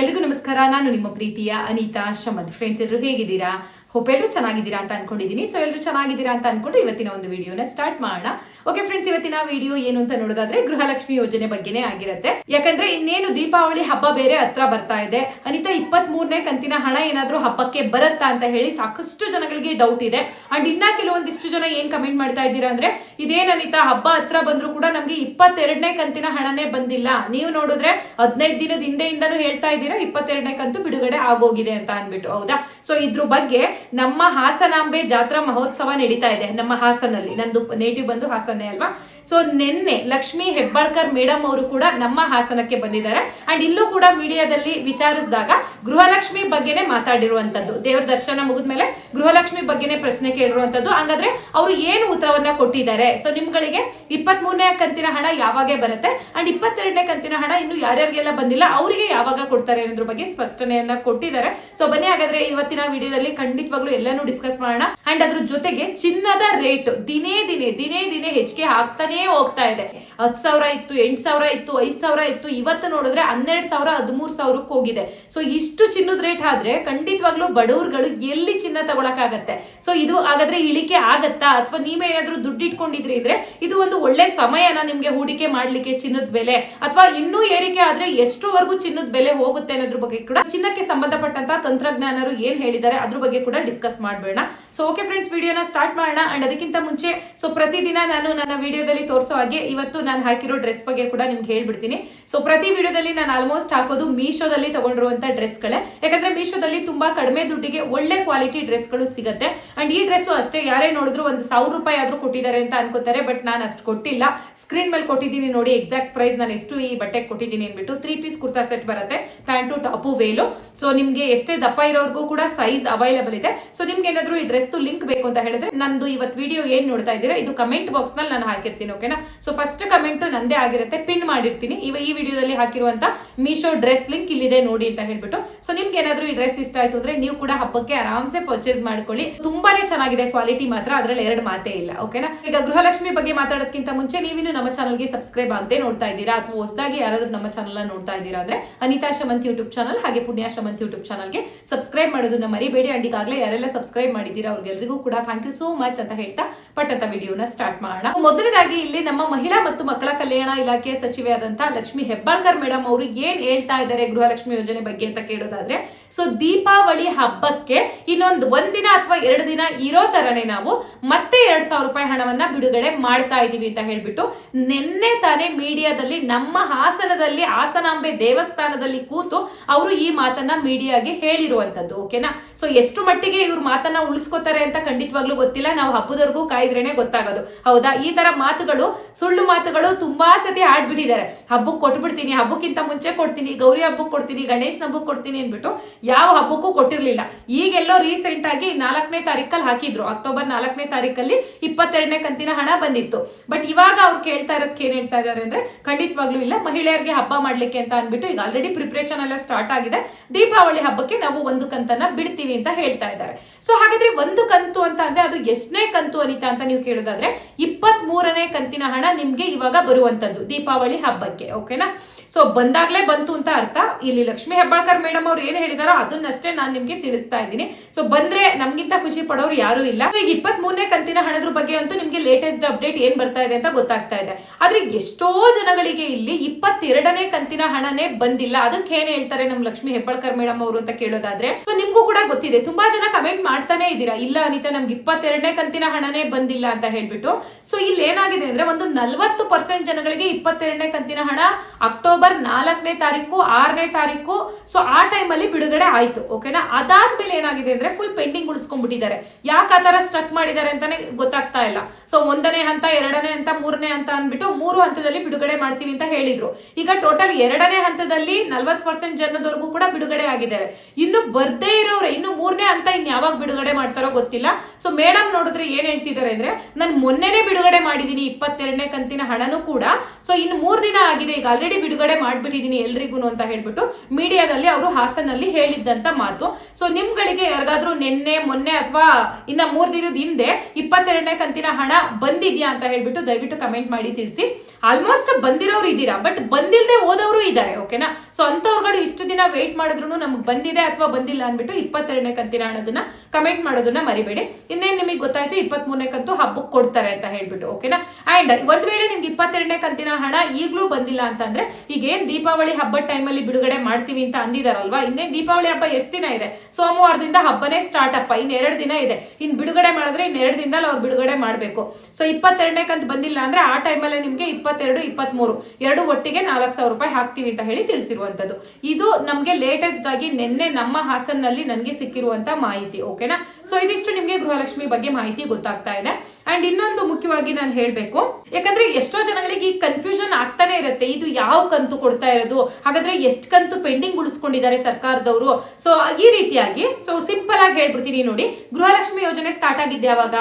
ಎಲ್ರಿಗೂ ನಮಸ್ಕಾರ. ನಾನು ನಿಮ್ಮ ಪ್ರೀತಿಯ ಅನಿತಾ ಶಮದ್ ಫ್ರೆಂಡ್ಸ್ ಎಲ್ಲರೂ ಹೇಗಿದ್ದೀರಾ? ಹೋಪ್ ಎಲ್ಲರೂ ಚೆನ್ನಾಗಿದ್ದೀರಾ ಅಂತ ಅನ್ಕೊಂಡಿದ್ದೀನಿ ಸೊ ಎಲ್ಲರೂ ಚೆನ್ನಾಗಿದ್ದೀರಾ ಅಂತ ಅನ್ಕೊಂಡು ಇವತ್ತಿನ ಒಂದು ವಿಡಿಯೋನ ಸ್ಟಾರ್ಟ್ ಮಾಡೋಣ. ಓಕೆ ಫ್ರೆಂಡ್ಸ್ ಇವತ್ತಿನ ವಿಡಿಯೋ ಏನು ಅಂತ ನೋಡೋದಾದ್ರೆ ಗೃಹಲಕ್ಷ್ಮಿ ಯೋಜನೆ ಬಗ್ಗೆನೇ ಆಗಿರುತ್ತೆ. ಯಾಕಂದ್ರೆ ಇನ್ನೇನು ದೀಪಾವಳಿ ಹಬ್ಬ ಬೇರೆ ಹತ್ರ ಬರ್ತಾ ಇದೆ. ಅನಿತಾ ಇಪ್ಪತ್ತ್ ಮೂರನೇ ಕಂತಿನ ಹಣ ಏನಾದ್ರೂ ಹಬ್ಬಕ್ಕೆ ಬರುತ್ತಾ ಅಂತ ಹೇಳಿ ಸಾಕಷ್ಟು ಜನಗಳಿಗೆ ಡೌಟ್ ಇದೆ. ಅಂಡ್ ಇನ್ನ ಕೆಲವೊಂದಿಷ್ಟು ಜನ ಏನ್ ಕಮೆಂಟ್ ಮಾಡ್ತಾ ಇದ್ದೀರಾ ಅಂದ್ರೆ, ಇದೇನ್ ಅನಿತಾ, ಹಬ್ಬ ಹತ್ರ ಬಂದ್ರು ಕೂಡ ನಮ್ಗೆ ಇಪ್ಪತ್ತೆರಡನೇ ಕಂತಿನ ಹಣನೇ ಬಂದಿಲ್ಲ. ನೀವು ನೋಡಿದ್ರೆ ಹದಿನೈದು ದಿನದ ಹಿಂದೆಯಿಂದನೂ ಹೇಳ್ತಾ ಇದ್ದೀರಾ, ಇಪ್ಪತ್ತೆರಡನೇ ಕಂತು ಬಿಡುಗಡೆ ಆಗೋಗಿದೆ ಅಂತ ಅನ್ಬಿಟ್ಟು. ಹೌದಾ? ಸೊ ಇದ್ರ ಬಗ್ಗೆ ನಮ್ಮ ಹಾಸನಾಂಬೆ ಜಾತ್ರಾ ಮಹೋತ್ಸವ ನಡೀತಾ ಇದೆ. ನಮ್ಮ ಹಾಸನಲ್ಲಿ. ನಂದು ನೇಟಿವ್ ಬಂದು ಹಾಸನೇ ಅಲ್ವಾ? ಸೊ ನಿನ್ನೆ ಲಕ್ಷ್ಮಿ ಹೆಬ್ಬಾಳ್ಕರ್ ಮೇಡಮ್ ಅವರು ಕೂಡ ನಮ್ಮ ಹಾಸನಕ್ಕೆ ಬಂದಿದ್ದಾರೆ. ಅಂಡ್ ಇಲ್ಲೂ ಕೂಡ ಮೀಡಿಯಾದಲ್ಲಿ ವಿಚಾರಿಸಿದಾಗ ಗೃಹಲಕ್ಷ್ಮಿ ಬಗ್ಗೆನೇ ಮಾತಾಡಿರುವಂತದ್ದು. ದೇವ್ರ ದರ್ಶನ ಮುಗಿದ್ಮೇಲೆ ಗೃಹಲಕ್ಷ್ಮಿ ಬಗ್ಗೆನೆ ಪ್ರಶ್ನೆ ಕೇಳಿರುವಂತದ್ದು. ಹಂಗಾದ್ರೆ ಅವರು ಏನು ಉತ್ತರವನ್ನ ಕೊಟ್ಟಿದ್ದಾರೆ? ಸೊ ನಿಮ್ಗಳಿಗೆ ಇಪ್ಪತ್ತ್ ಮೂರನೇ ಕಂತಿನ ಹಣ ಯಾವಾಗ ಬರುತ್ತೆ? ಅಂಡ್ ಇಪ್ಪತ್ತೆರಡನೇ ಕಂತಿನ ಹಣ ಇನ್ನು ಯಾರ್ಯಾರಿಗೆಲ್ಲ ಬಂದಿಲ್ಲ, ಅವರಿಗೆ ಯಾವಾಗ ಕೊಡ್ತಾರೆ ಅನ್ನೋದ್ರ ಬಗ್ಗೆ ಸ್ಪಷ್ಟನೆಯನ್ನ ಕೊಟ್ಟಿದ್ದಾರೆ. ಸೊ ಬನ್ನಿ ಹಾಗಾದ್ರೆ ಇವತ್ತಿನ ವಿಡಿಯೋದಲ್ಲಿ ಖಂಡಿತವಾಗ್ಲೂ ಎಲ್ಲಾನು ಡಿಸ್ಕಸ್ ಮಾಡೋಣ. ಅಂಡ್ ಅದ್ರ ಜೊತೆಗೆ ಚಿನ್ನದ ರೇಟ್ ದಿನೇ ದಿನೇ ದಿನೇ ದಿನೇ ಹೆಚ್ಚಿಗೆ ಆಗ್ತಾನೇ ಹೋಗ್ತಾ ಇದೆ. ಹತ್ತು ಸಾವಿರ ಇತ್ತು, ಎಂಟ್ ಸಾವಿರ ಇತ್ತು, ಐದ್ ಸಾವಿರ ಇತ್ತು, ಇವತ್ತು ನೋಡಿದ್ರೆ ಹನ್ನೆರಡು ಸಾವಿರ, ಹದಿಮೂರು ಸಾವಿರಕ್ಕೆ ಹೋಗಿದೆ. ಸೊ ಇಷ್ಟು ಚಿನ್ನದ ರೇಟ್ ಆದ್ರೆ ಖಂಡಿತವಾಗ್ಲೂ ಬಡವರುಗಳು ಎಲ್ಲಿ ಚಿನ್ನ ತಗೊಳಕಾಗತ್ತೆ ಸೊ ಇದು ಹಾಗಾದ್ರೆ ಇಳಿಕೆ ಆಗತ್ತಾ? ಅಥವಾ ನೀವೇ ಏನಾದ್ರೂ ದುಡ್ಡು ಇಟ್ಕೊಂಡಿದ್ರಿ ಅಂದ್ರೆ ಇದು ಒಂದು ಒಳ್ಳೆ ಸಮಯನ ನಿಮ್ಗೆ ಹೂಡಿಕೆ ಮಾಡ್ಲಿಕ್ಕೆ ಚಿನ್ನದ ಬೆಲೆ. ಅಥವಾ ಇನ್ನೂ ಏರಿಕೆ ಆದ್ರೆ ಎಷ್ಟುವರೆಗೂ ಚಿನ್ನದ ಬೆಲೆ ಹೋಗುತ್ತೆ ಅನ್ನೋದ್ರ ಬಗ್ಗೆ ಕೂಡ ಚಿನ್ನಕ್ಕೆ ಸಂಬಂಧಪಟ್ಟಂತ ತಂತ್ರಜ್ಞಾನರು ಏನ್ ಹೇಳಿದ್ದಾರೆ ಅದ್ರ ಬಗ್ಗೆ ಕೂಡ ಡಿಸ್ಕಸ್ ಮಾಡಬೇಡ ಸೊ ಓಕೆ ಫ್ರೆಂಡ್ಸ್ ವಿಡಿಯೋನ ಸ್ಟಾರ್ಟ್ ಮಾಡೋಣ. ಅಂಡ್ ಅದಕ್ಕಿಂತ ಮುಂಚೆ ಸೊ ಪ್ರತಿದಿನ ನಾನು ನನ್ನ ವಿಡಿಯೋದಲ್ಲಿ ತೋರಿಸೋ ಹಾಗೆ ಇವತ್ತು ನಾನು ಹಾಕಿರೋ ಡ್ರೆಸ್ ಬಗ್ಗೆ ಕೂಡ ನಿಮ್ಗೆ ಹೇಳ್ಬಿಡ್ತೀನಿ. ಸೊ ಪ್ರತಿ ವಿಡಿಯೋದಲ್ಲಿ ನಾನು ಆಲ್ಮೋಸ್ಟ್ ಹಾಕೋದು ಮೀಶೋದಲ್ಲಿ ತಗೊಂಡಿರುವಂತ ಡ್ರೆಸ್ಗಳೇ ಯಾಕಂದ್ರೆ ಮೀಶೋದಲ್ಲಿ ತುಂಬಾ ಕಡಿಮೆ ದುಡ್ಡಿಗೆ ಒಳ್ಳೆ ಕ್ವಾಲಿಟಿ ಡ್ರೆಸ್ಗಳು ಸಿಗುತ್ತೆ. ಅಂಡ್ ಈ ಡ್ರೆಸ್ ಅಷ್ಟೇ ಯಾರೇ ನೋಡಿದ್ರು ಒಂದು ಸಾವಿರ ರೂಪಾಯಿ ಆದ್ರೂ ಕೊಟ್ಟಿದ್ದಾರೆ ಅಂತ ಅನ್ಕೋತಾರೆ ಬಟ್ ನಾನು ಅಷ್ಟು ಕೊಟ್ಟಿಲ್ಲ. ಸ್ಕ್ರೀನ್ ಮೇಲೆ ಕೊಟ್ಟಿದ್ದೀನಿ ನೋಡಿ ಎಕ್ಸಾಕ್ಟ್ ಪ್ರೈಸ್ ನಾನು ಎಷ್ಟು ಈ ಬಟ್ಟೆ ಕೊಟ್ಟಿದ್ದೀನಿ ಅನ್ಬಿಟ್ಟು ತ್ರೀ ಪೀಸ್ ಕುರ್ತಾ ಸೆಟ್ ಬರುತ್ತೆ ಪ್ಯಾಂಟು ಟಾಪು ವೇಲು ಸೊ ನಿಮ್ಗೆ ಎಷ್ಟೇ ದಪ್ಪ ಇರೋರ್ಗೂ ಕೂಡ ಸೈಜ್ ಅವೈಲಬಲ್ ಇದೆ. ಸೊ ನಿಮ್ಗೆ ಏನಾದ್ರು ಈ ಡ್ರೆಸ್ ಲಿಂಕ್ ಬೇಕು ಅಂತ ಹೇಳಿದ್ರೆ ನಂದು ಇವತ್ತು ವಿಡಿಯೋ ಏನ್ ನೋಡ್ತಾ ಇದ್ದೀರಾ, ಇದು ಕಮೆಂಟ್ ಬಾಕ್ಸ್ನಲ್ಲಿ ನಾನು ಹಾಕಿರ್ತೀನಿ. ಓಕೆನಾ ಸೊ ಫಸ್ಟ್ ಕಮೆಂಟ್ ನಂದೇ ಆಗಿರುತ್ತೆ ಪಿನ್ ಮಾಡಿರ್ತೀನಿ. ಇವ ಈ ವಿಡಿಯೋದಲ್ಲಿ ಹಾಕಿರುವಂತ ಮೀಶೋ ಡ್ರೆಸ್ ಲಿಂಕ್ ಇಲ್ಲಿದೆ ನೋಡಿ ಅಂತ ಹೇಳ್ಬಿಟ್ಟು. ಸೊ ನಿಮ್ಗೆ ಏನಾದ್ರು ಈ ಡ್ರೆಸ್ ಇಷ್ಟ ಆಯ್ತು ಅಂದ್ರೆ ನೀವು ಕೂಡ ಹಬ್ಬಕ್ಕೆ ಆರಾಮ್ಸೆ ಪರ್ಚೇಸ್ ಮಾಡ್ಕೊಳ್ಳಿ. ತುಂಬಾನೇ ಚೆನ್ನಾಗಿದೆ ಕ್ವಾಲಿಟಿ ಮಾತ್ರ, ಅದ್ರಲ್ಲಿ ಎರಡು ಮಾತೇ ಇಲ್ಲ ಓಕೆನಾ ಈಗ ಗೃಹಲಕ್ಷ್ಮಿ ಬಗ್ಗೆ ಮಾತಾಡೋದಕ್ಕಿಂತ ಮುಂಚೆ ನೀವಿನ್ನು ನಮ್ಮ ಚಾನಲ್ಗೆ ಸಬ್ಸ್ಕ್ರೈಬ್ ಆಗದೆ ನೋಡ್ತಾ ಇದ್ದೀರಾ? ಅಥವಾ ಹೊಸದಾಗಿ ಯಾರಾದ್ರೂ ನಮ್ಮ ಚಾನಲ್ ನೋಡ್ತಾ ಇದ್ದೀರಾ ಅಂದ್ರೆ ಅನಿತಾ ಶಮಂತ್ ಯೂಟ್ಯೂಬ್ ಚಾನಲ್ ಹಾಗೆ ಪುಣ್ಯ ಶಮಂತ್ ಯೂಟ್ಯೂಬ್ ಚಾನಲ್ಗೆ ಸಬ್ಸ್ಕ್ರೈಬ್ ಮಾಡೋದನ್ನ ಮರಿಬೇಡಿ. ಅಂಡ್ ಈಗಾಗಲೇ ಯಾರೆಲ್ಲ ಸಬ್ಸ್ಕ್ರೈಬ್ ಮಾಡಿದ್ದೀರಾ ಅವ್ರಿಗೆಲ್ಲರಿಗೂ ಕೂಡ ಥ್ಯಾಂಕ್ ಯು ಸೋ ಮಚ್ ಅಂತ ಹೇಳ್ತಾ ಪಟ್ಟಂತ ವಿಡಿಯೋನ ಸ್ಟಾರ್ಟ್ ಮಾಡೋಣ. ಮೊದಲನೇದಾಗಿ ಇಲ್ಲಿ ನಮ್ಮ ಮಹಿಳಾ ಮತ್ತು ಮಕ್ಕಳ ಕಲ್ಯಾಣ ಇಲಾಖೆಯ ಸಚಿವೆಯಾದಂತಹ ಲಕ್ಷ್ಮಿ ಹೆಬ್ಬಾಳ್ಕರ್ ಮೇಡಮ್ ಅವರು ಏನ್ ಹೇಳ್ತಾ ಇದ್ದಾರೆ ಗೃಹಲಕ್ಷ್ಮಿ ಯೋಜನೆ ಬಗ್ಗೆ ಅಂತ ಕೇಳೋದಾದ್ರೆ ಸೊ ದೀಪಾವಳಿ ಹಬ್ಬಕ್ಕೆ ಇನ್ನೊಂದು ಒಂದಿನ ಅಥವಾ ಎರಡು ದಿನ ಇರೋ ತರನೇ ನಾವು ಮತ್ತೆ ಎರಡ್ ಸಾವಿರ ರೂಪಾಯಿ ಹಣವನ್ನ ಬಿಡುಗಡೆ ಮಾಡ್ತಾ ಇದೀವಿ ಅಂತ ಹೇಳ್ಬಿಟ್ಟು, ನಿನ್ನೆ ತಾನೇ ಮೀಡಿಯಾದಲ್ಲಿ ನಮ್ಮ ಹಾಸನದಲ್ಲಿ, ಹಾಸನಾಂಬೆ ದೇವಸ್ಥಾನದಲ್ಲಿ ಕೂತು ಅವರು ಈ ಮಾತನ್ನ ಮೀಡಿಯಾಗೆ ಹೇಳಿರುವಂತದ್ದು ಓಕೆನಾ ಸೊ ಎಷ್ಟು ಮಟ್ಟಿಗೆ ಇವ್ರ ಮಾತನ್ನ ಉಳಿಸ್ಕೋತಾರೆ ಅಂತ ಖಂಡಿತವಾಗ್ಲೂ ಗೊತ್ತಿಲ್ಲ. ನಾವು ಹಬ್ಬದವರೆಗೂ ಕಾಯ್ದ್ರೇನೆ ಗೊತ್ತಾಗೋದು. ಹೌದಾ? ಈ ತರ ಮಾತುಗಳು, ಸುಳ್ಳು ಮಾತುಗಳು ತುಂಬಾ ಸತಿ ಆಡ್ಬಿಟ್ಟಿದ್ದಾರೆ. ಹಬ್ಬಕ್ಕೆ ಕೊಟ್ಬಿಡ್ತೀನಿ, ಹಬ್ಬಕ್ಕಿಂತ ಮುಂಚೆ ಕೊಡ್ತೀನಿ, ಗೌರಿ ಹಬ್ಬಕ್ಕೆ ಕೊಡ್ತೀನಿ, ಗಣೇಶನ ಹಬ್ಬಕ್ಕೆ ಕೊಡ್ತೀನಿ ಅಂದ್ಬಿಟ್ಟು ಯಾವ ಹಬ್ಬಕ್ಕೂ ಕೊಟ್ಟಿರ್ಲಿಲ್ಲ. ಈಗೆಲ್ಲೋ ರೀಸೆಂಟ್ ಆಗಿ ನಾಲ್ಕನೇ ತಾರೀಕಲ್ಲಿ ಹಾಕಿದ್ರು. ಅಕ್ಟೋಬರ್ ನಾಲ್ಕನೇ ತಾರೀಕಲ್ಲಿ ಇಪ್ಪತ್ತೆರಡನೇ ಕಂತಿನ ಹಣ ಬಂದಿತ್ತು. ಬಟ್ ಇವಾಗ ಅವ್ರು ಕೇಳ್ತಾ ಇರೋದಕ್ಕೆ ಏನ್ ಹೇಳ್ತಾ ಇದಾರೆ ಅಂದ್ರೆ ಖಂಡಿತವಾಗ್ಲೂ ಇಲ್ಲ, ಮಹಿಳೆಯರಿಗೆ ಹಬ್ಬ ಮಾಡ್ಲಿಕ್ಕೆ ಅಂತ ಅಂದ್ಬಿಟ್ಟು ಈಗ ಆಲ್ರೆಡಿ ಪ್ರಿಪರೇಷನ್ ಎಲ್ಲ ಸ್ಟಾರ್ಟ್ ಆಗಿದೆ. ದೀಪಾವಳಿ ಹಬ್ಬಕ್ಕೆ ನಾವು ಒಂದು ಕಂತನ್ನ ಬಿಡ್ತೀವಿ ಅಂತ ಹೇಳ್ತಾ ಇದ್ದಾರೆ. ಸೊ ಹಾಗಾದ್ರೆ ಒಂದು ಕಂತು ಅಂತ ಅಂದ್ರೆ ಅದು ಎಷ್ಟನೇ ಕಂತು ಅನಿತಾ ಅಂತ ನೀವು ಕೇಳೋದಾದ್ರೆ ಇಪ್ಪತ್ತ್ ಮೂರನೇ ಕಂತಿನ ಹಣ ನಿಮ್ಗೆ ಇವಾಗ ಬರುವಂತದ್ದು, ದೀಪಾವಳಿ ಹಬ್ಬಕ್ಕೆ ಓಕೆನಾ ಸೊ ಬಂದಾಗ್ಲೇ ಬಂತು ಅಂತ ಅರ್ಥ. ಇಲ್ಲಿ ಲಕ್ಷ್ಮಿ ಹೆಬ್ಬಾಳ್ಕರ್ ಮೇಡಮ್ ಅವ್ರು ಏನ್ ಹೇಳಿದಾರೋ ಅದನ್ನಷ್ಟೇ ನಾನು ನಿಮ್ಗೆ ತಿಳಿಸ್ತಾ ಇದ್ದೀನಿ. ಸೊ ಬಂದ್ರೆ ನಮ್ಗಿಂತ ಖುಷಿ ಪಡೋರು ಯಾರು ಇಲ್ಲ. ಈಗ ಇಪ್ಪತ್ತ್ ಮೂರನೇ ಕಂತಿನ ಹಣದ್ರ ಬಗ್ಗೆ ಅಂತೂ ನಿಮ್ಗೆ ಲೇಟೆಸ್ಟ್ ಅಪ್ಡೇಟ್ ಏನ್ ಬರ್ತಾ ಇದೆ ಅಂತ ಗೊತ್ತಾಗ್ತಾ ಇದೆ. ಆದ್ರೆ ಎಷ್ಟೋ ಜನಗಳಿಗೆ ಇಲ್ಲಿ ಇಪ್ಪತ್ತೆರಡನೇ ಕಂತಿನ ಹಣನೇ ಬಂದಿಲ್ಲ. ಅದಕ್ಕೆ ಏನ್ ಹೇಳ್ತಾರೆ ನಮ್ ಲಕ್ಷ್ಮಿ ಹೆಬ್ಬಾಳ್ಕರ್ ಮೇಡಮ್ ಅವರು ಅಂತ ಕೇಳೋದಾದ್ರೆ ಸೊ ನಿಮ್ಗೂ ಕೂಡ ಗೊತ್ತಿದೆ. ತುಂಬಾ ಜನ ಕಮೆಂಟ್ ಮಾಡ್ತಾನೆ ಇದೀರಾ ಇಲ್ಲ ಅನಿತಾ, ನಮ್ಗೆ ಇಪ್ಪತ್ತೆರಡನೇ ಕಂತಿನ ಹಣನೇ ಬಂದಿಲ್ಲ ಅಂತ ಹೇಳ್ಬಿಟ್ಟು. ಸೊ ಇಲ್ಲಿ ಏನಾಗಿದೆ ಅಂದ್ರೆ ಒಂದು ನಲ್ವತ್ತು ಪರ್ಸೆಂಟ್ ಜನಗಳಿಗೆ ಇಪ್ಪತ್ತೆರಡನೇ ಕಂತಿನ ಹಣ, ಅಕ್ಟೋಬರ್ ನಾಲ್ಕನೇ ತಾರೀಕು, ಆರನೇ ತಾರೀಕು. ಸೊ ಆ ಟೈಮ್ ಅಲ್ಲಿ ಬಿಡುಗಡೆ ಆಯ್ತು ಓಕೆನಾ ಅದಾದ್ಮೇಲೆ ಏನಾಗಿದೆ ಅಂದ್ರೆ ಫುಲ್ ಪೆಂಡಿಂಗ್ ಉಳಿಸ್ಕೊಂಡ್ಬಿಟ್ಟಿದ್ದಾರೆ. ಯಾಕೆ ಆ ತರ ಸ್ಟ್ರಕ್ ಮಾಡಿದ್ದಾರೆ ಅಂತಾನೆ ಗೊತ್ತಾಗ್ತಾ ಇಲ್ಲ. ಸೊ ಒಂದನೇ ಹಂತ, ಎರಡನೇ ಹಂತ, ಮೂರನೇ ಹಂತ ಅಂದ್ಬಿಟ್ಟು ಮೂರು ಹಂತದಲ್ಲಿ ಬಿಡುಗಡೆ ಮಾಡ್ತೀವಿ ಅಂತ ಹೇಳಿದ್ರು. ಈಗ ಟೋಟಲ್ ಎರಡನೇ ಹಂತದಲ್ಲಿ ನಲ್ವತ್ತು ಪರ್ಸೆಂಟ್ ಜನದವರೆಗೂ ಕೂಡ ಬಿಡುಗಡೆ ಆಗಿದ್ದಾರೆ. ಇನ್ನು ಬರ್ದೇ ಇರೋರು ಇನ್ನು ಮೂರನೇ ಹಂತ ಇನ್ ಯಾವಾಗ ಬಿಡುಗಡೆ ಮಾಡ್ತಾರೋ ಗೊತ್ತಿಲ್ಲ. ಸೊ ಮೇಡಮ್ ನೋಡಿದ್ರೆ ಏನ್ ಹೇಳ್ತಿದ್ದಾರೆ ಅಂದ್ರೆ, ನಾನು ಮೊನ್ನೆನೆ ಬಿಡುಗಡೆ ಮಾಡಿದೀನಿ ಇಪ್ಪತ್ತೆರಡನೇ ಕಂತಿನ ಹಣನೂ ಕೂಡ. ಸೊ ಇನ್ನು ಮೂರು ದಿನ ಆಗಿದೆ. ಈಗ ಆಲ್ರೆಡಿ ಬಿಡುಗಡೆ ಮಾಡಿಬಿಟ್ಟಿದ್ದೀನಿ ಎಲ್ರಿಗೂ ಅಂತ ಹೇಳ್ಬಿಟ್ಟು ಮೀಡಿಯಾದಲ್ಲಿ ಅವರು ಹಾಸನಲ್ಲಿ ಹೇಳಿದ್ದಂತ ಮಾತು. ಸೊ ನಿಮ್ಗಳಿಗೆ ಯಾರಿಗಾದ್ರೂ ನಿನ್ನೆ, ಮೊನ್ನೆ ಅಥವಾ ಇನ್ನ ಮೂರ್ ದಿನದ ಹಿಂದೆ ಇಪ್ಪತ್ತೆರಡನೇ ಕಂತಿನ ಹಣ ಬಂದಿದ್ಯಾ ಅಂತ ಹೇಳ್ಬಿಟ್ಟು ದಯವಿಟ್ಟು ಕಮೆಂಟ್ ಮಾಡಿ ತಿಳಿಸಿ. ಆಲ್ಮೋಸ್ಟ್ ಬಂದಿರೋರು ಇದ್ದೀರಾ? ಬಟ್ ಬಂದಿಲ್ಲದೆ ಹೋದವರು ಇದ್ದಾರೆ ಓಕೆನಾ ಸೊ ಅಂತವ್ರುಗಳು ಇಷ್ಟು ದಿನ ವೇಟ್ ಮಾಡಿದ್ರು ನಮ್ಗೆ ಬಂದಿದೆ ಅಥವಾ ಬಂದಿಲ್ಲ ಅಂದ್ಬಿಟ್ಟು ಇಪ್ಪತ್ತೆರಡನೇ ಕಂತಿನ ಅನ್ನೋದನ್ನ ಕಮೆಂಟ್ ಮಾಡೋದನ್ನ ಮರಿಬೇಡಿ. ಇನ್ನೇನು ನಿಮಗೆ ಗೊತ್ತಾಯ್ತು ಇಪ್ಪತ್ತ್ ಮೂರನೇ ಕಂತು ಹಬ್ಬಕ್ಕೆ ಕೊಡ್ತಾರೆ ಅಂತ ಹೇಳ್ಬಿಟ್ಟು ಓಕೆನಾ ಅಂಡ್ ಒಂದ್ ವೇಳೆ ನಿಮ್ಗೆ ಇಪ್ಪತ್ತೆರಡನೇ ಕಂತಿನ ಹಣ ಈಗಲೂ ಬಂದಿಲ್ಲ ಅಂತಂದ್ರೆ ಈಗ ದೀಪಾವಳಿ ಹಬ್ಬದ ಟೈಮಲ್ಲಿ ಬಿಡುಗಡೆ ಮಾಡ್ತೀವಿ ಅಂತ ಅಂದಿದಾರಲ್ವಾ? ಇನ್ನೇನ್ ದೀಪಾವಳಿ ಹಬ್ಬ ಎಷ್ಟು ದಿನ ಇದೆ? ಸೋಮವಾರದಿಂದ ಹಬ್ಬನೇ ಸ್ಟಾರ್ಟ್ ಅಪ್ಪ, ಇನ್ ಎರಡು ದಿನ ಇದೆ. ಇನ್ ಬಿಡುಗಡೆ ಮಾಡಿದ್ರೆ ಇನ್ ಎರಡು ದಿನದಲ್ಲಿ ಅವ್ರು ಬಿಡುಗಡೆ ಮಾಡಬೇಕು. ಸೊ ಇಪ್ಪತ್ತೆರಡನೇ ಕಂತು ಬಂದಿಲ್ಲ ಅಂದ್ರೆ ಆ ಟೈಮಲ್ಲಿ ನಿಮ್ಗೆ ಇಪ್ಪತ್ತೆರಡು, ಇಪ್ಪತ್ಮೂರು. ಎರಡು ಒಟ್ಟಿಗೆ ನಾಲ್ಕು ಸಾವಿರ ರೂಪಾಯಿ ಹಾಕ್ತೀವಿ ಅಂತ ಹೇಳಿ ತಿಳಿಸಿರುವಂತದ್ದು ಇದು ನಮ್ಗೆ ಲೇಟೆಸ್ಟ್ ಆಗಿ ನಿನ್ನೆ ನಮ್ಮ ಹಾಸನ್ನಲ್ಲಿ ನನಗೆ ಸಿಕ್ಕಿರುವಂತ ಮಾಹಿತಿ ಓಕೆನಾ ಸೊ ಇದಿಷ್ಟು ನಿಮ್ಗೆ ಗೃಹಲಕ್ಷ್ಮಿ ಬಗ್ಗೆ ಮಾಹಿತಿ ಗೊತ್ತಾಗ್ತಾ ಇದೆ. ಅಂಡ್ ಇನ್ನೊಂದು ಮುಖ್ಯವಾಗಿ ನಾನು ಹೇಳ್ಬೇಕು, ಯಾಕಂದ್ರೆ ಎಷ್ಟೋ ಜನಗಳಿಗೆ ಈ ಕನ್ಫ್ಯೂಷನ್ ಆಗ್ತಾನೆ ಇರುತ್ತೆ. ಇದು ಯಾವ ಕಂತು ಕೊಡ್ತಾ ಇರೋದು? ಹಾಗಾದ್ರೆ ಎಷ್ಟು ಕಂತು ಪೆಂಡಿಂಗ್ ಉಳಿಸ್ಕೊಂಡಿದ್ದಾರೆ ಸರ್ಕಾರದವರು? ಸೊ ಈ ರೀತಿಯಾಗಿ ಸೊ ಸಿಂಪಲ್ ಆಗಿ ಹೇಳ್ಬಿಡ್ತೀನಿ ನೋಡಿ. ಗೃಹಲಕ್ಷ್ಮಿ ಯೋಜನೆ ಸ್ಟಾರ್ಟ್ ಆಗಿದ್ದೆ ಯಾವಾಗ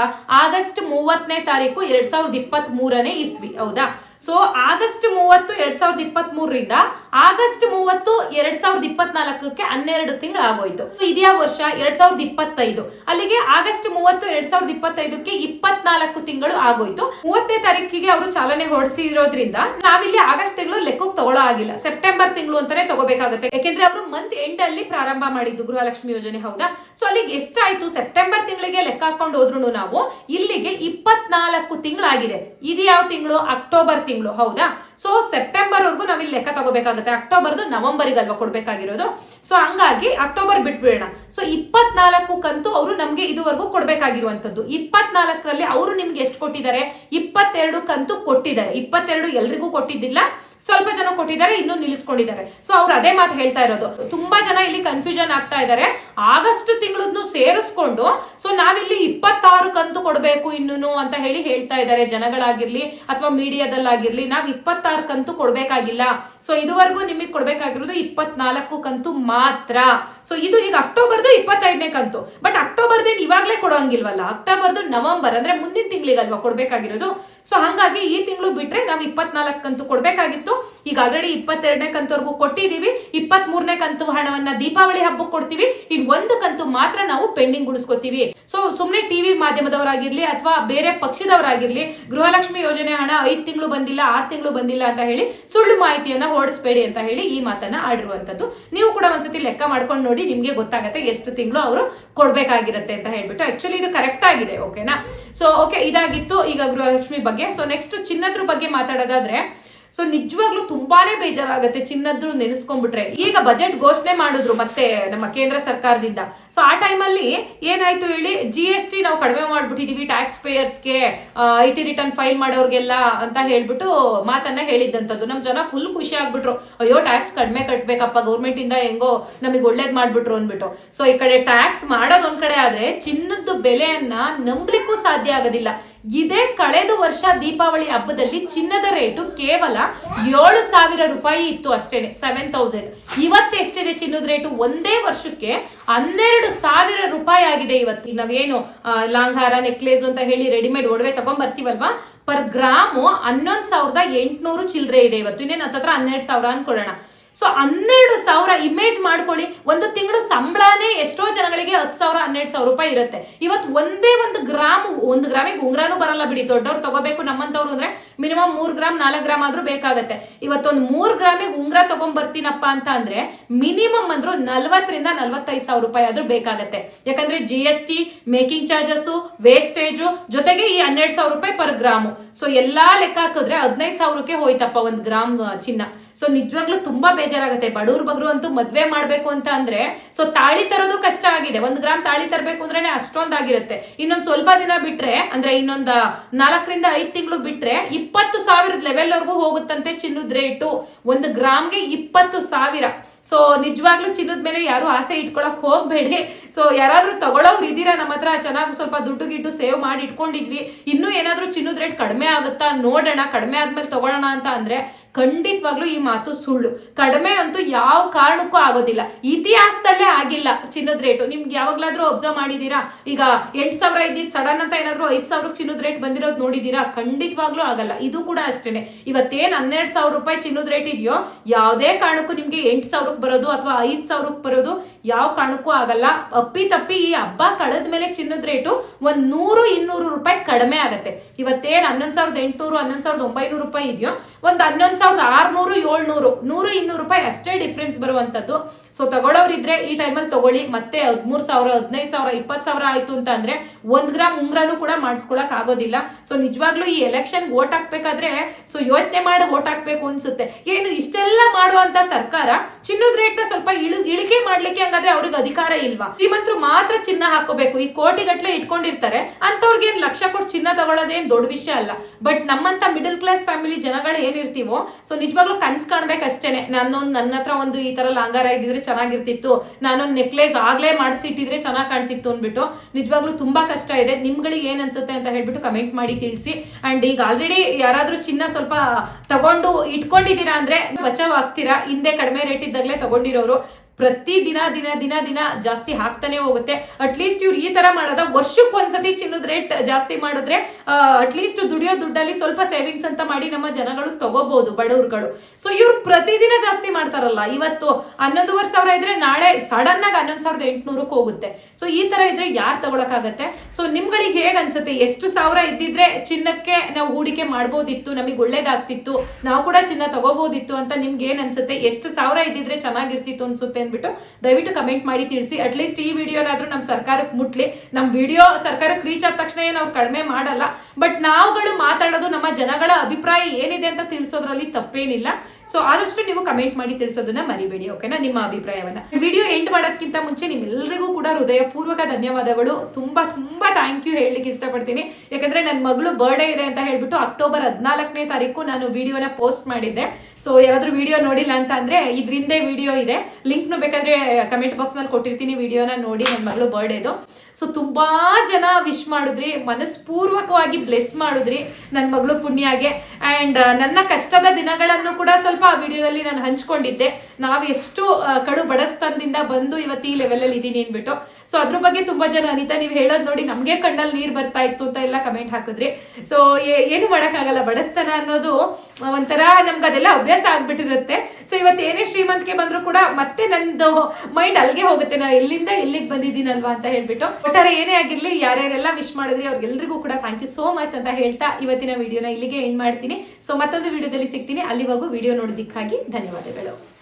ಆಗಸ್ಟ್ ಮೂವತ್ತನೇ ತಾರೀಕು ಎರಡ್ ಸಾವಿರದ ಇಪ್ಪತ್ತ್ ಮೂರನೇ ಇಸ್ವಿ, ಹೌದಾ? ಸೊ ಆಗಸ್ಟ್ ಮೂವತ್ತು, ಎರಡ್ ಸಾವಿರದ ಇಪ್ಪತ್ತ್ ಮೂರರಿಂದ ಆಗಸ್ಟ್ ಮೂವತ್ತು, ಎರಡ್ ಸಾವಿರದ ಇಪ್ಪತ್ನಾಲ್ಕಕ್ಕೆ ಹನ್ನೆರಡು ತಿಂಗಳು ಆಗೋಯ್ತು. ಇದ್ಯಾ ವರ್ಷ ಎರಡ್ ಸಾವಿರದ ಇಪ್ಪತ್ತೈದು. ಅಲ್ಲಿಗೆ ಆಗಸ್ಟ್ ಮೂವತ್ತು, ಎರಡ್ ಸಾವಿರದ ಇಪ್ಪತ್ತೈದಕ್ಕೆ ಇಪ್ಪತ್ನಾಲ್ಕು ತಿಂಗಳು ಆಗೋಯ್ತು. ಮೂವತ್ತನೇ ತಾರೀಕಿಗೆ ಅವರು ಚಾಲನೆ ಹೊರಡಿಸಿರೋದ್ರಿಂದ ನಾವಿಲ್ಲಿ ಆಗಸ್ಟ್ ತಿಂಗಳು ಲೆಕ್ಕಕ್ಕೆ ತಗೊಳ್ಳೋ ಆಗಿಲ್ಲ ಸೆಪ್ಟೆಂಬರ್ ತಿಂಗಳು ಅಂತಾನೆ ತಗೋಬೇಕಾಗುತ್ತೆ. ಯಾಕೆಂದ್ರೆ ಅವರು ಮಂತ್ ಎಂಡ್ ಅಲ್ಲಿ ಪ್ರಾರಂಭ ಮಾಡಿದ್ದು ಗೃಹಲಕ್ಷ್ಮಿ ಯೋಜನೆ, ಹೌದಾ? ಸೊ ಅಲ್ಲಿಗೆ ಎಷ್ಟಾಯ್ತು? ಸೆಪ್ಟೆಂಬರ್ ತಿಂಗಳಿಗೆ ಲೆಕ್ಕ ಹಾಕೊಂಡು ಹೋದ್ರು ನಾವು ಇಲ್ಲಿಗೆ ಇಪ್ಪತ್ನಾಲ್ಕು ತಿಂಗಳಾಗಿದೆ. ಇದು ಯಾವ ತಿಂಗಳು? ಅಕ್ಟೋಬರ್ ತಿಂಗಳು. ಹೌದಾ? ಸೊ ಸೆಪ್ಟೆಂಬರ್ ವರ್ಗು ನಾವಿಲ್ಲಿ ಲೆಕ್ಕ ತಗೋಬೇಕಾಗುತ್ತೆ. ಅಕ್ಟೋಬರ್ದು ನವೆಂಬರ್ಗೆ ಅಲ್ವಾ ಕೊಡ್ಬೇಕಾಗಿರೋದು? ಸೊ ಹಂಗಾಗಿ ಅಕ್ಟೋಬರ್ ಬಿಟ್ಬಿಡೋಣ. ಸೊ ಇಪ್ಪತ್ನಾಲ್ಕು ಕಂತು ಅವರು ನಮ್ಗೆ ಇದುವರೆಗೂ ಕೊಡ್ಬೇಕಾಗಿರುವಂತದ್ದು ಇಪ್ಪತ್ನಾಲ್ಕರಲ್ಲಿ ಅವರು ನಿಮ್ಗೆ ಎಷ್ಟು ಕೊಟ್ಟಿದ್ದಾರೆ? ಇಪ್ಪತ್ತೆರಡು ಕಂತು ಕೊಟ್ಟಿದ್ದಾರೆ. ಇಪ್ಪತ್ತೆರಡು ಎಲ್ರಿಗೂ ಕೊಟ್ಟಿದ್ದಿಲ್ಲ. ಸ್ವಲ್ಪ ಜನ ಕೊಟ್ಟಿದ್ದಾರೆ, ಇನ್ನು ನಿಲ್ಲಿಸ್ಕೊಂಡಿದ್ದಾರೆ. ಸೊ ಅವ್ರು ಅದೇ ಮಾತು ಹೇಳ್ತಾ ಇರೋದು. ತುಂಬಾ ಜನ ಇಲ್ಲಿ ಕನ್ಫ್ಯೂಷನ್ ಆಗ್ತಾ ಇದ್ದಾರೆ. ಆಗಸ್ಟ್ ತಿಂಗಳದ್ದು ಸೇರಿಸ್ಕೊಂಡು ಸೊ ನಾವಿಲ್ಲಿ ಇಪ್ಪತ್ತಾರು ಕಂತು ಕೊಡಬೇಕು ಇನ್ನೂ ಅಂತ ಹೇಳಿ ಹೇಳ್ತಾ ಇದ್ದಾರೆ ಜನಗಳಾಗಿರ್ಲಿ ಅಥವಾ ಮೀಡಿಯಾದಲ್ಲಾಗಿರ್ಲಿ ನಾವು ಇಪ್ಪತ್ತಾರು ಕಂತು ಕೊಡ್ಬೇಕಾಗಿಲ್ಲ. ಸೊ ಇದುವರೆಗೂ ನಿಮಗೆ ಕೊಡ್ಬೇಕಾಗಿರೋದು ಇಪ್ಪತ್ನಾಲ್ಕು ಕಂತು ಮಾತ್ರ. ಸೊ ಇದು ಈಗ ಅಕ್ಟೋಬರ್ದು ಇಪ್ಪತ್ತೈದನೇ ಕಂತು. ಬಟ್ ಅಕ್ಟೋಬರ್ದೇನು ಇವಾಗ್ಲೇ ಕೊಡೋಂಗಿಲ್ವಲ್ಲ? ಅಕ್ಟೋಬರ್ದು ನವೆಂಬರ್ ಅಂದ್ರೆ ಮುಂದಿನ ತಿಂಗಳಿಗಲ್ವಾ ಕೊಡ್ಬೇಕಾಗಿರೋದು? ಸೊ ಹಂಗಾಗಿ ಈ ತಿಂಗಳು ಬಿಟ್ರೆ ನಾವು ಇಪ್ಪತ್ನಾಲ್ಕು ಕಂತು ಕೊಡ್ಬೇಕಾಗಿತ್ತು. ಈಗ ಆಲ್ರೆಡಿ ಇಪ್ಪತ್ತೆರಡನೇ ಕಂತವರೆಗೂ ಕೊಟ್ಟಿದೀವಿ. ಇಪ್ಪತ್ತ್ ಮೂರನೇ ಕಂತು ಹಣವನ್ನ ದೀಪಾವಳಿ ಹಬ್ಬಕ್ಕೆ ಕೊಡ್ತೀವಿ. ಇನ್ ಒಂದು ಕಂತು ಮಾತ್ರ ನಾವು ಪೆಂಡಿಂಗ್ ಉಳಿಸ್ಕೊತೀವಿ. ಸೊ ಸುಮ್ನೆ ಟಿವಿ ಮಾಧ್ಯಮದವರಾಗಿರ್ಲಿ ಅಥವಾ ಬೇರೆ ಪಕ್ಷದವರಾಗಿರ್ಲಿ, ಗೃಹಲಕ್ಷ್ಮಿ ಯೋಜನೆ ಹಣ ಐದ್ ತಿಂಗಳು ಬಂದಿಲ್ಲ, ಆರು ತಿಂಗಳು ಬಂದಿಲ್ಲ ಅಂತ ಹೇಳಿ ಸುಳ್ಳು ಮಾಹಿತಿಯನ್ನ ಹೊರಡಿಸಬೇಡಿ ಅಂತ ಹೇಳಿ ಈ ಮಾತನ್ನ ಆಡಿರುವಂತದ್ದು ನೀವು ಕೂಡ ಒಂದ್ಸತಿ ಲೆಕ್ಕ ಮಾಡ್ಕೊಂಡು ನೋಡಿ, ನಿಮ್ಗೆ ಗೊತ್ತಾಗತ್ತೆ ಎಷ್ಟು ತಿಂಗಳು ಅವರು ಕೊಡ್ಬೇಕಾಗಿರತ್ತೆ ಅಂತ ಹೇಳ್ಬಿಟ್ಟು ಆಕ್ಚುಲಿ ಇದು ಕರೆಕ್ಟ್ ಆಗಿದೆ ಓಕೆನಾ ಸೊ ಓಕೆ ಇದಾಗಿತ್ತು ಈಗ ಗೃಹಲಕ್ಷ್ಮಿ ಬಗ್ಗೆ. ಸೊ ನೆಕ್ಸ್ಟ್ ಚಿನ್ನದ್ರ ಬಗ್ಗೆ ಮಾತಾಡೋದಾದ್ರೆ ಸೊ ನಿಜವಾಗ್ಲೂ ತುಂಬಾನೇ ಬೇಜಾರಾಗುತ್ತೆ ಚಿನ್ನದ್ದು ನೆನೆಸ್ಕೊಂಡ್ಬಿಟ್ರೆ. ಈಗ ಬಜೆಟ್ ಘೋಷಣೆ ಮಾಡಿದ್ರು ಮತ್ತೆ ನಮ್ಮ ಕೇಂದ್ರ ಸರ್ಕಾರದಿಂದ. ಸೊ ಆ ಟೈಮಲ್ಲಿ ಏನಾಯ್ತು ಹೇಳಿ ಜಿ ಎಸ್ ಟಿ ನಾವು ಕಡಿಮೆ ಮಾಡ್ಬಿಟ್ಟಿದೀವಿ ಟ್ಯಾಕ್ಸ್ ಪೇಯರ್ಸ್ಗೆ ಐ ಟಿ ರಿಟರ್ನ್ ಫೈಲ್ ಮಾಡೋರ್ಗೆಲ್ಲ ಅಂತ ಹೇಳ್ಬಿಟ್ಟು ಮಾತನ್ನ ಹೇಳಿದ್ದಂಥದ್ದು. ನಮ್ ಜನ ಫುಲ್ ಖುಷಿ ಆಗ್ಬಿಟ್ರು. ಅಯ್ಯೋ ಟ್ಯಾಕ್ಸ್ ಕಡಿಮೆ ಕಟ್ಬೇಕಪ್ಪ ಗೌರ್ಮೆಂಟ್ ಇಂದ ಹೆಂಗೋ ನಮಗೆ ಒಳ್ಳೇದ್ ಮಾಡ್ಬಿಟ್ರು ಅಂದ್ಬಿಟ್ಟು. ಸೊ ಈ ಕಡೆ ಟ್ಯಾಕ್ಸ್ ಮಾಡೋದೊಂದ್ ಕಡೆ ಆದ್ರೆ ಚಿನ್ನದ ಬೆಲೆಯನ್ನ ನಂಬ್ಲಿಕ್ಕೂ ಸಾಧ್ಯ ಆಗೋದಿಲ್ಲ. ಇದೇ ಕಳೆದ ವರ್ಷ ದೀಪಾವಳಿ ಹಬ್ಬದಲ್ಲಿ ಚಿನ್ನದ ರೇಟು ಕೇವಲ ಏಳು ಸಾವಿರ ರೂಪಾಯಿ ಇತ್ತು ಅಷ್ಟೇನೆ ಸೆವೆನ್ ತೌಸಂಡ್ ಇವತ್ತು ಎಷ್ಟಿದೆ ಚಿನ್ನದ ರೇಟು? ಒಂದೇ ವರ್ಷಕ್ಕೆ ಹನ್ನೆರಡು ಸಾವಿರ ರೂಪಾಯಿ ಆಗಿದೆ ಇವತ್ತು. ನಾವೇನು ಲಾಂಗಾರ ನೆಕ್ಲೇಸ್ ಅಂತ ಹೇಳಿ ರೆಡಿಮೇಡ್ ಒಡವೆ ತಗೊಂಡ್ ಬರ್ತೀವಲ್ವಾ ಪರ್ ಗ್ರಾಮು ಹನ್ನೊಂದು ಸಾವಿರದ ಎಂಟುನೂರು ಚಿಲ್ಲರೆ ಇದೆ ಇವತ್ತು. ಇನ್ನೇನು ಹತ್ತತ್ರ ಹನ್ನೆರಡು ಸಾವಿರ ಅನ್ಕೊಳ್ಳೋಣ. ಸೊ ಹನ್ನೆರಡು ಸಾವಿರ ಇಮೇಜ್ ಮಾಡ್ಕೊಳ್ಳಿ. ಒಂದು ತಿಂಗಳು ಸಂಬಳನೇ ಎಷ್ಟೋ ಜನಗಳಿಗೆ ಹತ್ತು ಸಾವಿರ, ಹನ್ನೆರಡು ಸಾವಿರ ರೂಪಾಯಿ ಇರುತ್ತೆ. ಇವತ್ತು ಒಂದೇ ಒಂದು ಗ್ರಾಮ್, ಒಂದು ಗ್ರಾಮಿಗೆ ಉಂಗ್ರಾನು ಬರಲ್ಲ ಬಿಡಿ. ದೊಡ್ಡವ್ರು ತಗೋಬೇಕು ನಮ್ಮಂತವ್ರು ಅಂದ್ರೆ ಮಿನಿಮಮ್ ಮೂರ್ ಗ್ರಾಮ್, ನಾಲ್ಕು ಗ್ರಾಮ್ ಆದ್ರೂ ಬೇಕಾಗತ್ತೆ. ಇವತ್ತೊಂದು ಮೂರ್ ಗ್ರಾಮಿಗೆ ಉಂಗ್ರ ತಗೊಂಡ್ಬರ್ತೀನಪ್ಪ ಅಂತ ಅಂದ್ರೆ ಮಿನಿಮಮ್ ಅಂದ್ರೂ ನಲ್ವತ್ತರಿಂದ ನಲ್ವತ್ತೈದು ಸಾವಿರ ರೂಪಾಯಿ ಆದ್ರೂ ಬೇಕಾಗತ್ತೆ. ಯಾಕಂದ್ರೆ G S T making charges wastage ಜೊತೆಗೆ ಈ ಹನ್ನೆರಡು ಸಾವಿರ ರೂಪಾಯಿ ಪರ್ ಗ್ರಾಮು ಸೊ ಎಲ್ಲಾ ಲೆಕ್ಕ ಹಾಕಿದ್ರೆ ಹದಿನೈದು ಸಾವಿರಕ್ಕೆ ಹೋಯ್ತಪ್ಪ ಒಂದು ಗ್ರಾಮ್ ಚಿನ್ನ. ಸೊ ನಿಜವಾಗ್ಲೂ ತುಂಬಾ ಬೇಜಾರಾಗುತ್ತೆ. ಬಡವ್ರ ಬಗ್ರು ಅಂತೂ ಮದ್ವೆ ಮಾಡ್ಬೇಕು ಅಂತ ಅಂದ್ರೆ ಸೊ ತಾಳಿ ತರೋದು ಕಷ್ಟ ಆಗಿದೆ. ಒಂದ್ ಗ್ರಾಮ್ ತಾಳಿ ತರಬೇಕು ಅಂದ್ರೆ ಅಷ್ಟೊಂದಾಗಿರುತ್ತೆ ಇನ್ನೊಂದ್ ಸ್ವಲ್ಪ ದಿನ ಬಿಟ್ರೆ, ಅಂದ್ರೆ ಇನ್ನೊಂದ್ ನಾಲ್ಕರಿಂದ ಐದ್ ತಿಂಗಳು ಬಿಟ್ರೆ ಇಪ್ಪತ್ತು ಸಾವಿರದ ಲೆವೆಲ್ ವರ್ಗೂ ಹೋಗುತ್ತಂತೆ ಚಿನ್ನದ ರೇಟು ಒಂದು ಗ್ರಾಮ್ಗೆ ಇಪ್ಪತ್ತು ಸಾವಿರ. ಸೊ ನಿಜವಾಗ್ಲೂ ಚಿನ್ನದ ಮೇಲೆ ಯಾರು ಆಸೆ ಇಟ್ಕೊಳಕ್ ಹೋಗ್ಬೇಡಿ. ಸೊ ಯಾರಾದ್ರೂ ತಗೊಳ್ಳೋರು ಇದೀರಾ ನಮ್ಮ ಹತ್ರ, ಚೆನ್ನಾಗಿ ಸ್ವಲ್ಪ ದುಡ್ಡು ಗಿಡ್ಡು ಸೇವ್ ಮಾಡಿ ಇಟ್ಕೊಂಡಿದ್ವಿ. ಇನ್ನೂ ಏನಾದ್ರೂ ಚಿನ್ನದ ರೇಟ್ ಕಡಿಮೆ ಆಗುತ್ತಾ ನೋಡೋಣ. ಕಡಿಮೆ ಆದ್ಮೇಲೆ ತಗೊಳ್ಳೋಣ ಅಂತ ಅಂದ್ರೆ ಖಂಡಿತವಾಗ್ಲೂ ಈ ಮಾತು ಸುಳ್ಳು. ಕಡಿಮೆ ಅಂತೂ ಯಾವ ಕಾರಣಕ್ಕೂ ಆಗೋದಿಲ್ಲ. ಇತಿಹಾಸದಲ್ಲೇ ಆಗಿಲ್ಲ ಚಿನ್ನದ ರೇಟು. ನಿಮ್ಗೆ ಯಾವಾಗ್ಲಾದ್ರೂ ಅಬ್ಸರ್ವ್ ಮಾಡಿದೀರಾ ಈಗ ಎಂಟ್ ಸಾವಿರ ಇದ್ದಿದ್ದು ಸಡನ್ ಅಂತ ಏನಾದ್ರು ಐದ್ ಸಾವಿರಕ್ಕೆ ಚಿನ್ನದ ರೇಟ್ ಬಂದಿರೋದು ನೋಡಿದೀರಾ ಖಂಡಿತವಾಗ್ಲೂ ಆಗಲ್ಲ. ಇದು ಕೂಡ ಅಷ್ಟೇನೆ. ಇವತ್ತೇನ್ ಹನ್ನೆರಡು ಸಾವಿರ ರೂಪಾಯಿ ಚಿನ್ನದ ರೇಟ್ ಇದೆಯೋ, ಯಾವುದೇ ಕಾರಣಕ್ಕೂ ನಿಮ್ಗೆ ಎಂಟ್ ಸಾವಿರಕ್ಕೆ ಬರೋದು ಅಥವಾ ಐದ್ ಸಾವಿರಕ್ಕೆ ಬರೋದು ಯಾವ ಕಾರಣಕ್ಕೂ ಆಗಲ್ಲ. ಅಪ್ಪಿ ತಪ್ಪಿ ಈ ಹಬ್ಬ ಕಳೆದ ಮೇಲೆ ಚಿನ್ನದ ರೇಟು ಒಂದ್ ನೂರು, ಇನ್ನೂರು ರೂಪಾಯಿ ಕಡಿಮೆ ಆಗತ್ತೆ. ಇವತ್ತೇನ್ ಹನ್ನೊಂದ್ ಸಾವಿರದ ಎಂಟುನೂರು, ಹನ್ನೊಂದ್ ಸಾವಿರದ ಒಂಬೈನೂರು ರೂಪಾಯಿ ಇದೆಯೋ, ಒಂದ್ ಹನ್ನೊಂದ್ ಸಾವಿರದ ಆರ್ನೂರು ಏಳ್ನೂರು. ನೂರು ಇನ್ನೂರು ರೂಪಾಯಿ ಅಷ್ಟೇ ಡಿಫ್ರೆನ್ಸ್ ಬರುವಂತದ್ದು. ಸೊ ತಗೊಳ್ಳೋರಿದ್ರೆ ಈ ಟೈಮಲ್ಲಿ ತಗೊಳ್ಳಿ. ಮತ್ತೆ ಹದಿಮೂರ್ ಸಾವಿರ, ಹದಿನೈದು ಸಾವಿರ ಇಪ್ಪತ್ ಸಾವಿರ ಆಯ್ತು ಅಂತ ಅಂದ್ರೆ ಒಂದ್ ಗ್ರಾಮ್ ಉಂಗ್ರನು ಕೂಡ ಮಾಡಿಸ್ಕೊಳಕ್ ಆಗೋದಿಲ್ಲ. ಸೊ ನಿಜವಾಗ್ಲೂ ಈ ಎಲೆಕ್ಷನ್ ವೋಟ್ ಹಾಕ್ಬೇಕಾದ್ರೆ ಸೊ ಯೋಚನೆ ಮಾಡಿ ವೋಟ್ ಹಾಕ್ಬೇಕು ಅನ್ಸುತ್ತೆ. ಏನು ಇಷ್ಟೆಲ್ಲ ಮಾಡುವಂತ ಸರ್ಕಾರ ಚಿನ್ನದ ರೇಟ್ನ ಸ್ವಲ್ಪ ಇಳಿ, ಇಳಿಕೆ ಮಾಡ್ಲಿಕ್ಕೆ ಹಂಗಾದ್ರೆ ಅವ್ರಿಗೆ ಅಧಿಕಾರ ಇಲ್ವಾ? ಶ್ರೀಮಂತರು ಮಾತ್ರ ಚಿನ್ನ ಹಾಕೋಬೇಕು ಈ ಕೋಟಿಗಟ್ಲೆ ಇಟ್ಕೊಂಡಿರ್ತಾರೆ. ಅಂತವ್ರಿಗೆ ಏನ್ ಲಕ್ಷ ಕೊಟ್ಟು ಚಿನ್ನ ತಗೊಳ್ಳೋದೇನ್ ದೊಡ್ಡ ವಿಷಯ ಅಲ್ಲ. ಬಟ್ ನಮ್ಮಂತ ಮಿಡಲ್ ಕ್ಲಾಸ್ ಫ್ಯಾಮಿಲಿ ಜನಗಳು ಏನಿರ್ತೀವೋ ಸೊ ನಿಜವಾಗ್ಲೂ ಕನ್ಸ್ ಕಾಣ್ಬೇಕಷ್ಟೇನೆ. ನಾನೊಂದು ನನ್ನ ಹತ್ರ ಒಂದು ಈ ತರ ಲಾಂಗಾರ ಇದ್ದಿದ್ರೆ ಚೆನ್ನಾಗಿರ್ತಿತ್ತು. ನಾನು ನೆಕ್ಲೇಸ್ ಆಗ್ಲೇ ಮಾಡಿಸಿಟ್ಟಿದ್ರೆ ಚೆನ್ನಾಗಿ ಕಾಣ್ತಿತ್ತು ಅಂದ್ಬಿಟ್ಟು. ನಿಜವಾಗ್ಲೂ ತುಂಬಾ ಕಷ್ಟ ಇದೆ. ನಿಮ್ಗಳಿಗೆ ಏನ್ ಅನ್ಸುತ್ತೆ ಅಂತ ಹೇಳ್ಬಿಟ್ಟು ಕಮೆಂಟ್ ಮಾಡಿ ತಿಳಿಸಿ. ಅಂಡ್ ಈಗ ಆಲ್ರೆಡಿ ಯಾರಾದ್ರೂ ಚಿನ್ನ ಸ್ವಲ್ಪ ತಗೊಂಡು ಇಟ್ಕೊಂಡಿದ್ದೀರಾ ಅಂದ್ರೆ ಬಚಾವ್ ಆಗ್ತೀರಾ? ಹಿಂದೆ ಕಡಿಮೆ ರೇಟ್ ಇದ್ದಾಗಲೇ ತಗೊಂಡಿರೋರು. ಪ್ರತಿ ದಿನ ದಿನ ದಿನ ದಿನ ಜಾಸ್ತಿ ಹಾಕ್ತಾನೆ ಹೋಗುತ್ತೆ. ಅಟ್ಲೀಸ್ಟ್ ಇವ್ರು ಈ ತರ ಮಾಡೋದ. ವರ್ಷಕ್ಕೆ ಒಂದ್ಸತಿ ಚಿನ್ನದ ರೇಟ್ ಜಾಸ್ತಿ ಮಾಡಿದ್ರೆ ಅಟ್ಲೀಸ್ಟ್ ದುಡಿಯೋ ದುಡ್ಡಲ್ಲಿ ಸ್ವಲ್ಪ ಸೇವಿಂಗ್ಸ್ ಅಂತ ಮಾಡಿ ನಮ್ಮ ಜನಗಳು ತಗೋಬಹುದು ಬಡವ್ರುಗಳು. ಸೊ ಇವ್ರು ಪ್ರತಿದಿನ ಜಾಸ್ತಿ ಮಾಡ್ತಾರಲ್ಲ. ಇವತ್ತು ಹನ್ನೊಂದುವರೆ ಸಾವಿರ ಇದ್ರೆ ನಾಳೆ ಸಡನ್ ಆಗಿ ಹನ್ನೊಂದು ಸಾವಿರದ ಎಂಟುನೂರಕ್ಕೆ ಹೋಗುತ್ತೆ. ಸೊ ಈ ತರ ಇದ್ರೆ ಯಾರು ತಗೊಳಕಾಗತ್ತೆ ಸೊ ನಿಮ್ಗಳಿಗೆ ಹೇಗ್ ಅನ್ಸುತ್ತೆ? ಎಷ್ಟು ಸಾವಿರ ಇದ್ದಿದ್ರೆ ಚಿನ್ನಕ್ಕೆ ನಾವು ಹೂಡಿಕೆ ಮಾಡ್ಬೋದಿತ್ತು, ನಮಗೆ ಒಳ್ಳೇದಾಗ್ತಿತ್ತು, ನಾವು ಕೂಡ ಚಿನ್ನ ತಗೋಬಹುದಿತ್ತು ಅಂತ ನಿಮ್ಗೆ ಏನ್ ಅನ್ಸುತ್ತೆ? ಎಷ್ಟು ಸಾವಿರ ಇದ್ದಿದ್ರೆ ಚೆನ್ನಾಗಿರ್ತಿತ್ತು ಅನ್ಸುತ್ತೆ ಅಂದ್ಬಿಟ್ಟು ದಯವಿಟ್ಟು ಕಮೆಂಟ್ ಮಾಡಿ ತಿಳಿಸಿ. ಅಟ್ಲೀಸ್ಟ್ ಈ ವಿಡಿಯೋನಾದ್ರೂ ನಮ್ಮ ಸರ್ಕಾರಕ್ಕೆ ಮುಟ್ಲಿ. ನಮ್ಮ ವಿಡಿಯೋ ಸರ್ಕಾರಕ್ಕೆ ರೀಚ್ ಆದ ತಕ್ಷಣ ನಾವು ಕಡಿಮೆ ಮಾಡಲ್ಲ. ಬಟ್ ನಾವುಗಳು ಮಾತಾಡೋದು ನಮ್ಮ ಜನಗಳ ಅಭಿಪ್ರಾಯ ಏನಿದೆ ಅಂತ ತಿಳಿಸೋದ್ರಲ್ಲಿ ತಪ್ಪೇನಿಲ್ಲ. ಸೊ ಆದಷ್ಟು ನೀವು ಕಮೆಂಟ್ ಮಾಡಿ ತಿಳಿಸೋದನ್ನ ಮರಿಬೇಡಿ ಓಕೆನಾ ನಿಮ್ಮ ಅಭಿಪ್ರಾಯವನ್ನ. ವಿಡಿಯೋ ಎಂಡ್ ಮಾಡೋದಕ್ಕಿಂತ ಮುಂಚೆ ನಿಮ್ಮೆಲ್ಲರಿಗೂ ಕೂಡ ಹೃದಯಪೂರ್ವಕ ಧನ್ಯವಾದಗಳು. ತುಂಬಾ ತುಂಬಾ ಥ್ಯಾಂಕ್ ಯು ಹೇಳಲಿಕ್ಕೆ ಇಷ್ಟಪಡ್ತೀನಿ. ಯಾಕಂದ್ರೆ ನನ್ನ ಮಗಳು ಬರ್ಡೇ ಇದೆ ಅಂತ ಹೇಳ್ಬಿಟ್ಟು ಅಕ್ಟೋಬರ್ ಹದಿನಾಲ್ಕನೇ ತಾರೀಕು ನಾನು ವಿಡಿಯೋನ ಪೋಸ್ಟ್ ಮಾಡಿದ್ದೆ. ಸೊ ಯಾರಾದ್ರೂ ವಿಡಿಯೋ ನೋಡಿಲ್ಲ ಅಂತ ಅಂದ್ರೆ ಇದ್ರಿಂದ ವಿಡಿಯೋ ಇದೆ. ಲಿಂಕ್ ನು ಬೇಕಾದ್ರೆ ಕಮೆಂಟ್ ಬಾಕ್ಸ್ನಲ್ಲಿ ಕೊಟ್ಟಿರ್ತೀನಿ ವಿಡಿಯೋನ ನೋಡಿ ನನ್ನ ಮಗಳು ಬರ್ಡೇದು ಸೊ ತುಂಬಾ ಜನ ವಿಶ್ ಮಾಡಿದ್ರಿ, ಮನಸ್ಪೂರ್ವಕವಾಗಿ ಬ್ಲೆಸ್ ಮಾಡಿದ್ರಿ ನನ್ನ ಮಗಳು ಪುಣ್ಯಾಗೆ. ಅಂಡ್ ನನ್ನ ಕಷ್ಟದ ದಿನಗಳನ್ನು ಕೂಡ ಸ್ವಲ್ಪ ಆ ವಿಡಿಯೋದಲ್ಲಿ ನಾನು ಹಂಚ್ಕೊಂಡಿದ್ದೆ. ನಾವು ಎಷ್ಟು ಕಡು ಬಡಸ್ತನದಿಂದ ಬಂದು ಇವತ್ತು ಈ ಲೆವೆಲಲ್ಲಿ ಇದ್ದೀನಿ ಅಂದ್ಬಿಟ್ಟು. ಸೊ ಅದ್ರ ಬಗ್ಗೆ ತುಂಬಾ ಜನ ಅನಿತಾ, ನೀವು ಹೇಳೋದು ನೋಡಿ ನಮಗೆ ಕಣ್ಣಲ್ಲಿ ನೀರು ಬರ್ತಾ ಇತ್ತು ಅಂತ ಎಲ್ಲ ಕಮೆಂಟ್ ಹಾಕಿದ್ರಿ. ಸೊ ಏನು ಮಾಡೋಕ್ಕಾಗಲ್ಲ? ಬಡಸ್ತನ ಅನ್ನೋದು ಒಂಥರ ನಮ್ಗೆ ಅದೆಲ್ಲ ಅಭ್ಯಾಸ ಆಗ್ಬಿಟ್ಟಿರುತ್ತೆ. ಸೊ ಇವತ್ತು ಏನೇ ಶ್ರೀಮಂತಿಗೆ ಬಂದ್ರು ಕೂಡ ಮತ್ತೆ ನಂದು ಮೈಂಡ್ ಅಲ್ಲಿಗೆ ಹೋಗುತ್ತೆ. ನಾ ಎಲ್ಲಿಂದ ಎಲ್ಲಿಗೆ ಬಂದಿದ್ದೀನಲ್ವಾ ಅಂತ ಹೇಳ್ಬಿಟ್ಟು. ಒಟ್ಟಾರೆ ಏನೇ ಆಗಿರಲಿ, ಯಾರ್ಯಾರೆಲ್ಲ ವಿಶ್ ಮಾಡಿದ್ರಿ ಅವ್ರಿಗೆಲ್ರಿಗೂ ಕೂಡ ಥ್ಯಾಂಕ್ ಯು ಸೋ ಮಚ್ ಅಂತ ಹೇಳ್ತಾ ಇವತ್ತಿನ ವಿಡಿಯೋನ ಇಲ್ಲಿಗೆ ಎಂಡ್ ಮಾಡ್ತೀನಿ. ಸೊ ಮತ್ತೊಂದು ವಿಡಿಯೋದಲ್ಲಿ ಸಿಗ್ತೀನಿ. ಅಲ್ಲಿವಾಗೂ ವಿಡಿಯೋ ನೋಡೋದಕ್ಕಾಗಿ ಧನ್ಯವಾದಗಳು.